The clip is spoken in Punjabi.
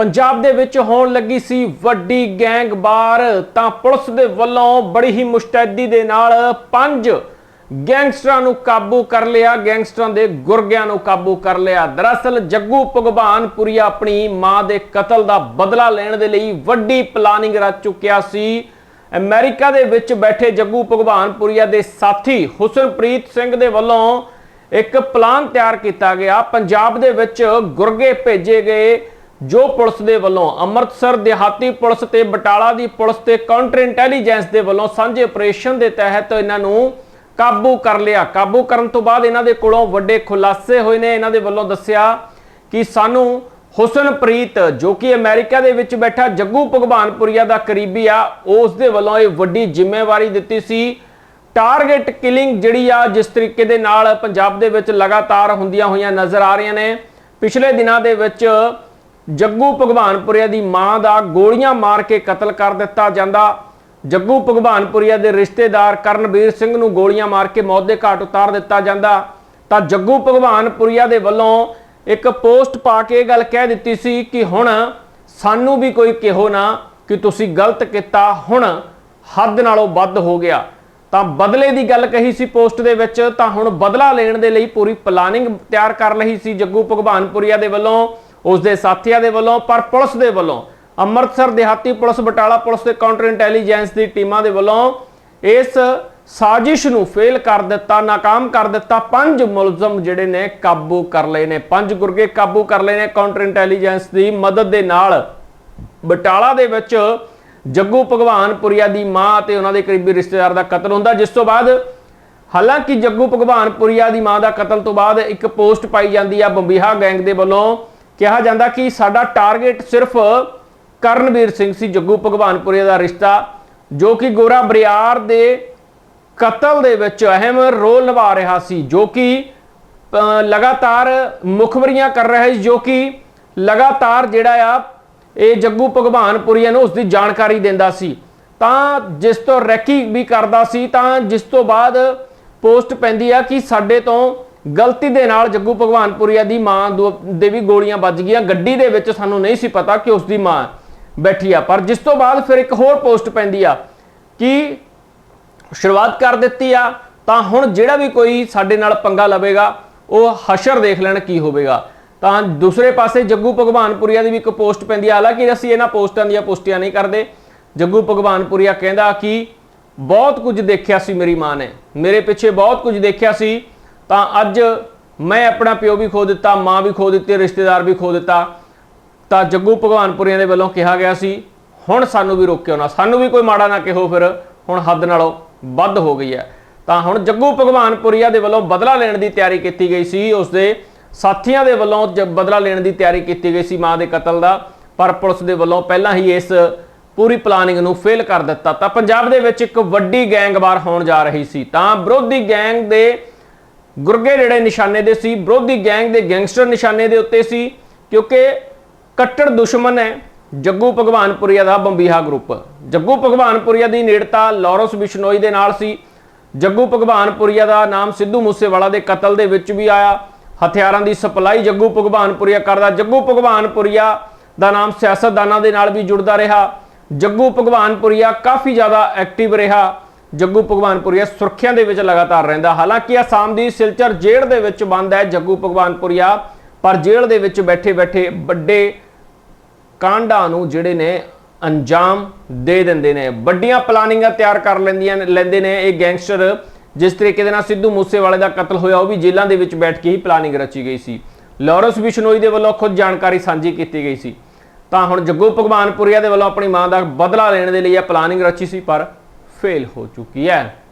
ਪੰਜਾਬ ਦੇ ਵਿੱਚ ਹੋਣ ਲੱਗੀ ਸੀ ਵੱਡੀ ਗੈਂਗਵਾਰ ਤਾਂ ਪੁਲਿਸ ਦੇ ਵੱਲੋਂ ਬੜੀ ਹੀ ਮੁਸ਼ਤੈਦੀ ਦੇ ਨਾਲ ਪੰਜ ਗੈਂਗਸਟਰਾਂ ਨੂੰ ਕਾਬੂ ਕਰ ਲਿਆ, ਗੈਂਗਸਟਰਾਂ ਦੇ ਗੁਰਗਿਆਂ ਨੂੰ ਕਾਬੂ ਕਰ ਲਿਆ। ਦਰਅਸਲ ਜੱਗੂ ਭਗਵਾਨਪੁਰੀ ਆਪਣੀ ਮਾਂ ਦੇ ਕਤਲ ਦਾ ਬਦਲਾ ਲੈਣ ਦੇ ਲਈ ਵੱਡੀ ਪਲਾਨਿੰਗ ਰਚ ਚੁੱਕਿਆ ਸੀ। ਅਮਰੀਕਾ ਦੇ ਵਿੱਚ ਬੈਠੇ ਜੱਗੂ ਭਗਵਾਨਪੁਰੀਆ ਦੇ ਸਾਥੀ ਹੁਸਨਪ੍ਰੀਤ ਸਿੰਘ ਦੇ ਵੱਲੋਂ ਇੱਕ ਪਲਾਨ ਤਿਆਰ ਕੀਤਾ ਗਿਆ। ਪੰਜਾਬ ਦੇ ਵਿੱਚ ਗੁਰਗੇ ਭੇਜੇ ਗਏ। ਜੋ ਪੁਲਿਸ ਦੇ ਵੱਲੋਂ ਅੰਮ੍ਰਿਤਸਰ ਦਿਹਾਤੀ ਪੁਲਿਸ ਤੇ ਬਟਾਲਾ ਦੀ ਪੁਲਿਸ ਤੇ ਕਾਊਂਟਰ ਇੰਟੈਲੀਜੈਂਸ ਦੇ ਵੱਲੋਂ ਸਾਂਝੇ ਆਪਰੇਸ਼ਨ ਦੇ ਤਹਿਤ ਇਹਨਾਂ ਨੂੰ ਕਾਬੂ ਕਰ ਲਿਆ। ਕਾਬੂ ਕਰਨ ਤੋਂ ਬਾਅਦ ਇਹਨਾਂ ਦੇ ਕੋਲੋਂ ਵੱਡੇ ਖੁਲਾਸੇ ਹੋਏ ਨੇ। ਇਹਨਾਂ ਦੇ ਵੱਲੋਂ ਦੱਸਿਆ ਕਿ ਸਾਨੂੰ ਹੁਸਨਪ੍ਰੀਤ, ਜੋ ਕਿ ਅਮਰੀਕਾ ਦੇ ਵਿੱਚ ਬੈਠਾ ਜੱਗੂ ਭਗਵਾਨਪੁਰੀਆ ਦਾ ਕਰੀਬੀ ਆ, ਉਸ ਦੇ ਵੱਲੋਂ ਇਹ ਵੱਡੀ ਜ਼ਿੰਮੇਵਾਰੀ ਦਿੱਤੀ ਸੀ। ਟਾਰਗੇਟ ਕਿਲਿੰਗ ਜਿਹੜੀ ਆ, ਜਿਸ ਤਰੀਕੇ ਦੇ ਨਾਲ ਪੰਜਾਬ ਦੇ ਵਿੱਚ ਲਗਾਤਾਰ ਹੁੰਦੀਆਂ ਹੋਈਆਂ ਨਜ਼ਰ ਆ ਰਹੀਆਂ ਨੇ। ਪਿਛਲੇ ਦਿਨਾਂ ਦੇ ਵਿੱਚ ਜੱਗੂ ਭਗਵਾਨਪੁਰੀਆ ਦੀ ਮਾਂ ਦਾ ਗੋਲੀਆਂ ਮਾਰ ਕੇ ਕਤਲ ਕਰ ਦਿੱਤਾ ਜਾਂਦਾ। ਜੱਗੂ ਭਗਵਾਨਪੁਰੀਆ ਦੇ ਰਿਸ਼ਤੇਦਾਰ ਕਰਨਵੀਰ ਸਿੰਘ ਨੂੰ ਗੋਲੀਆਂ ਮਾਰ ਕੇ ਮੌਤ ਦੇ ਘਾਟ ਉਤਾਰ ਦਿੱਤਾ ਜਾਂਦਾ। ਤਾਂ ਜੱਗੂ ਭਗਵਾਨਪੁਰੀਆ ਦੇ ਵੱਲੋਂ ਇੱਕ ਪੋਸਟ ਪਾ ਕੇ ਇਹ ਗੱਲ ਕਹਿ ਦਿੱਤੀ ਸੀ ਕਿ ਹੁਣ ਸਾਨੂੰ ਵੀ ਕੋਈ ਕਿਹੋ ਨਾ ਕਿ ਤੁਸੀਂ ਗਲਤ ਕੀਤਾ, ਹੁਣ ਹੱਦ ਨਾਲੋਂ ਵੱਧ ਹੋ ਗਿਆ। ਤਾਂ ਬਦਲੇ ਦੀ ਗੱਲ ਕਹੀ ਸੀ ਪੋਸਟ ਦੇ ਵਿੱਚ, ਤਾਂ ਹੁਣ ਬਦਲਾ ਲੈਣ ਦੇ ਲਈ ਪੂਰੀ ਪਲਾਨਿੰਗ ਤਿਆਰ ਕਰ ਲਈ ਸੀ ਜੱਗੂ ਭਗਵਾਨਪੁਰੀਆ ਦੇ ਵੱਲੋਂ। ਉਸ ਦੇ ਸਾਥੀਆਂ ਦੇ ਵੱਲੋਂ, ਪਰ ਪੁਲਿਸ ਦੇ ਵੱਲੋਂ, ਅੰਮ੍ਰਿਤਸਰ ਦਿਹਾਤੀ ਪੁਲਿਸ ਬਟਾਲਾ ਪੁਲਿਸ ਦੇ ਕਾਊਂਟਰ ਇੰਟੈਲੀਜੈਂਸ ਦੀ ਟੀਮਾਂ ਦੇ ਵੱਲੋਂ ਇਸ ਸਾਜ਼ਿਸ਼ ਨੂੰ ਫੇਲ ਕਰ ਦਿੱਤਾ, ਨਾਕਾਮ ਕਰ ਦਿੱਤਾ। ਪੰਜ ਮੁਲਜ਼ਮ ਜਿਹੜੇ ਨੇ ਕਾਬੂ ਕਰ ਲਏ ਨੇ, ਪੰਜ ਗੁਰਗੇ ਕਾਬੂ ਕਰ ਲਏ ਨੇ ਕਾਊਂਟਰ ਇੰਟੈਲੀਜੈਂਸ ਦੀ ਮਦਦ ਦੇ ਨਾਲ। ਬਟਾਲਾ ਦੇ ਵਿੱਚ ਜੱਗੂ ਭਗਵਾਨ ਪੁਰੀਆ ਦੀ ਮਾਂ ਅਤੇ ਉਹਨਾਂ ਦੇ ਕਰੀਬੀ ਰਿਸ਼ਤੇਦਾਰ ਦਾ ਕਤਲ ਹੁੰਦਾ, ਜਿਸ ਤੋਂ ਬਾਅਦ ਹਾਲਾਂਕਿ ਜੱਗੂ ਭਗਵਾਨ ਪੁਰੀਆ ਦੀ ਮਾਂ ਦਾ ਕਤਲ ਤੋਂ ਬਾਅਦ ਇੱਕ ਪੋਸਟ ਪਾਈ ਜਾਂਦੀ ਆ, ਬੰਬੀਹਾ ਗੈਂਗ ਦੇ ਵੱਲੋਂ। ਕਿਹਾ ਜਾਂਦਾ ਕਿ ਸਾਡਾ ਟਾਰਗੇਟ ਸਿਰਫ ਕਰਨਵੀਰ ਸਿੰਘ ਸੀ, ਜੱਗੂ ਭਗਵਾਨਪੁਰੀਆ ਦਾ ਰਿਸ਼ਤਾ, ਜੋ ਕਿ ਗੋਰਾ ਬਰਿਆਰ ਦੇ ਕਤਲ ਦੇ ਵਿੱਚ ਅਹਿਮ ਰੋਲ ਨਿਭਾ ਰਿਹਾ ਸੀ, ਜੋ ਕਿ ਲਗਾਤਾਰ ਮੁਖਬਰੀਆਂ ਕਰ ਰਿਹਾ ਸੀ, ਜੋ ਕਿ ਲਗਾਤਾਰ ਜਿਹੜਾ ਆ, ਇਹ ਜੱਗੂ ਭਗਵਾਨਪੁਰੀਆ ਨੂੰ ਉਸ ਦੀ ਜਾਣਕਾਰੀ ਦਿੰਦਾ ਸੀ। ਤਾਂ ਜਿਸ ਤੋਂ ਰੈਕੀ ਵੀ ਕਰਦਾ ਸੀ, ਤਾਂ ਜਿਸ ਤੋਂ ਬਾਅਦ ਪੋਸਟ ਪੈਂਦੀ ਆ ਕਿ ਸਾਡੇ ਤੋਂ ਗਲਤੀ ਦੇ ਨਾਲ ਜੱਗੂ ਭਗਵਾਨਪੁਰੀਆ ਦੀ ਮਾਂ ਦੋ- ਦੇ ਵੀ ਗੋਲੀਆਂ ਵੱਜ ਗਈਆਂ। ਗੱਡੀ ਦੇ ਵਿੱਚ ਸਾਨੂੰ ਨਹੀਂ ਸੀ ਪਤਾ ਕਿ ਉਸ ਦੀ ਮਾਂ ਬੈਠੀ ਆ। ਪਰ ਜਿਸ ਤੋਂ ਬਾਅਦ ਫਿਰ ਇੱਕ ਹੋਰ ਪੋਸਟ ਪੈਂਦੀ ਆ ਕਿ ਸ਼ੁਰੂਆਤ ਕਰ ਦਿੱਤੀ ਆ, ਤਾਂ ਹੁਣ ਜਿਹੜਾ ਵੀ ਕੋਈ ਸਾਡੇ ਨਾਲ ਪੰਗਾ ਲਵੇਗਾ, ਉਹ ਹਸ਼ਰ ਦੇਖ ਲੈਣ ਕੀ ਹੋਵੇਗਾ। ਤਾਂ ਦੂਸਰੇ ਪਾਸੇ ਜੱਗੂ ਭਗਵਾਨਪੁਰੀਆ ਦੀ ਵੀ ਇੱਕ ਪੋਸਟ ਪੈਂਦੀ ਆ। ਹਾਲਾਂਕਿ ਅਸੀਂ ਇਹਨਾਂ ਪੋਸਟਾਂ ਦੀਆਂ ਪੁਸ਼ਟੀਆਂ ਨਹੀਂ ਕਰਦੇ। ਜੱਗੂ ਭਗਵਾਨਪੁਰੀਆ ਕਹਿੰਦਾ ਕਿ ਬਹੁਤ ਕੁਝ ਦੇਖਿਆ ਸੀ ਮੇਰੀ ਮਾਂ ਨੇ। ਮੇਰੇ ਪਿੱਛੇ ਬਹੁਤ ਕੁਝ ਦੇਖਿਆ ਸੀ। ਤਾਂ ਅੱਜ ਮੈਂ ਆਪਣਾ ਪਿਓ ਵੀ ਖੋ ਦਿੱਤਾ, ਮਾਂ ਵੀ ਖੋ ਦਿੱਤੀ, ਰਿਸ਼ਤੇਦਾਰ ਵੀ ਖੋ ਦਿੱਤਾ। ਤਾਂ ਜੱਗੂ ਭਗਵਾਨਪੁਰੀਆਂ ਦੇ ਵੱਲੋਂ ਕਿਹਾ ਗਿਆ ਸੀ, ਹੁਣ ਸਾਨੂੰ ਵੀ ਰੋਕਿਓ ਨਾ, ਸਾਨੂੰ ਵੀ ਕੋਈ ਮਾੜਾ ਨਾ ਕਿਹੋ ਫਿਰ, ਹੁਣ ਹੱਦ ਨਾਲੋਂ ਵੱਧ ਹੋ ਗਈ ਹੈ। ਤਾਂ ਹੁਣ ਜੱਗੂ ਭਗਵਾਨਪੁਰੀਆ ਦੇ ਵੱਲੋਂ ਬਦਲਾ ਲੈਣ ਦੀ ਤਿਆਰੀ ਕੀਤੀ ਗਈ ਸੀ, ਉਸ ਦੇ ਸਾਥੀਆਂ ਦੇ ਵੱਲੋਂ ਜ- ਬਦਲਾ ਲੈਣ ਦੀ ਤਿਆਰੀ ਕੀਤੀ ਗਈ ਸੀ ਮਾਂ ਦੇ ਕਤਲ ਦਾ, ਪਰ ਪੁਲਿਸ ਦੇ ਵੱਲੋਂ ਪਹਿਲਾਂ ਹੀ ਇਸ ਪੂਰੀ ਪਲਾਨਿੰਗ ਨੂੰ ਫੇਲ ਕਰ ਦਿੱਤਾ। ਤਾਂ ਪੰਜਾਬ ਦੇ ਵਿੱਚ ਇੱਕ ਵੱਡੀ ਗੈਂਗਵਾਰ ਹੋਣ ਜਾ ਰਹੀ ਸੀ। ਤਾਂ ਵਿਰੋਧੀ ਗੈਂਗ ਦੇ ਗੁਰਗੇ ਜਿਹੜੇ ਨਿਸ਼ਾਨੇ ਦੇ ਸੀ, ਵਿਰੋਧੀ ਗੈਂਗ ਦੇ ਗੈਂਗਸਟਰ ਨਿਸ਼ਾਨੇ ਦੇ ਉੱਤੇ ਸੀ, ਕਿਉਂਕਿ ਕੱਟੜ ਦੁਸ਼ਮਣ ਹੈ ਜੱਗੂ ਭਗਵਾਨਪੁਰੀਆ ਦਾ ਬੰਬੀਹਾ ਗਰੁੱਪ। ਜੱਗੂ ਭਗਵਾਨਪੁਰੀਆ ਦੀ ਨੇੜਤਾ ਲਾਰੈਂਸ ਬਿਸ਼ਨੋਈ ਦੇ ਨਾਲ ਸੀ। ਜੱਗੂ ਭਗਵਾਨਪੁਰੀਆ ਦਾ ਨਾਮ ਸਿੱਧੂ ਮੂਸੇਵਾਲਾ ਦੇ ਕਤਲ ਦੇ ਵਿੱਚ ਵੀ ਆਇਆ। ਹਥਿਆਰਾਂ ਦੀ ਸਪਲਾਈ ਜੱਗੂ ਭਗਵਾਨਪੁਰੀਆ ਕਰਦਾ। ਜੱਗੂ ਭਗਵਾਨਪੁਰੀਆ ਦਾ ਨਾਮ ਸਿਆਸਤਦਾਨਾਂ ਦੇ ਨਾਲ ਵੀ ਜੁੜਦਾ ਰਿਹਾ। ਜੱਗੂ ਭਗਵਾਨਪੁਰੀਆ ਕਾਫੀ ਜ਼ਿਆਦਾ ਐਕਟਿਵ ਰਿਹਾ। ਜੱਗੂ ਭਗਵਾਨਪੁਰੀਆ ਸੁਰੱਖਿਆ ਦੇ ਵਿੱਚ ਲਗਾਤਾਰ ਰਹਿੰਦਾ। ਹਾਲਾਂਕਿ ਅਸਾਮ ਦੀ ਸਿਲਚਰ ਜੇਲ੍ਹ ਦੇ ਵਿੱਚ ਬੰਦ ਹੈ। ਜੱਗੂ ਭਗਵਾਨਪੁਰੀਆ ਪਰ ਜੇਲ੍ਹ ਦੇ ਵਿੱਚ ਬੈਠੇ ਬੈਠੇ ਵੱਡੇ ਕਾਂਡਾਂ ਨੂੰ ਜਿਹੜੇ ਨੇ ਅੰਜਾਮ ਦੇ ਦਿੰਦੇ ਨੇ। ਵੱਡੀਆਂ ਪਲਾਨਿੰਗਾਂ ਤਿਆਰ ਕਰ ਲੈਂਦੀਆਂ ਲੈਂਦੇ ਨੇ ਇਹ ਗੈਂਗਸਟਰ। ਜਿਸ ਤਰੀਕੇ ਦੇ ਨਾਲ ਸਿੱਧੂ ਮੂਸੇਵਾਲੇ ਦਾ ਕਤਲ ਹੋਇਆ, ਉਹ ਵੀ ਜੇਲ੍ਹਾਂ ਦੇ ਵਿੱਚ ਬੈਠ ਕੇ ਹੀ ਪਲਾਨਿੰਗ ਰਚੀ ਗਈ ਸੀ। ਲਾਰੈਂਸ ਬਿਸ਼ਨੋਈ ਦੇ ਵੱਲੋਂ ਖੁਦ ਜਾਣਕਾਰੀ ਸਾਂਝੀ ਕੀਤੀ ਗਈ ਸੀ। ਤਾਂ ਹੁਣ ਜੱਗੂ ਭਗਵਾਨਪੁਰੀਆ ਦੇ ਵੱਲੋਂ ਆਪਣੀ ਮਾਂ ਦਾ ਬਦਲਾ ਲੈਣ ਦੇ ਲਈ ਇਹ ਪਲਾਨਿੰਗ ਰਚੀ ਸੀ, ਪਰ ਫੇਲ ਹੋ ਚੁੱਕੀ ਹੈ।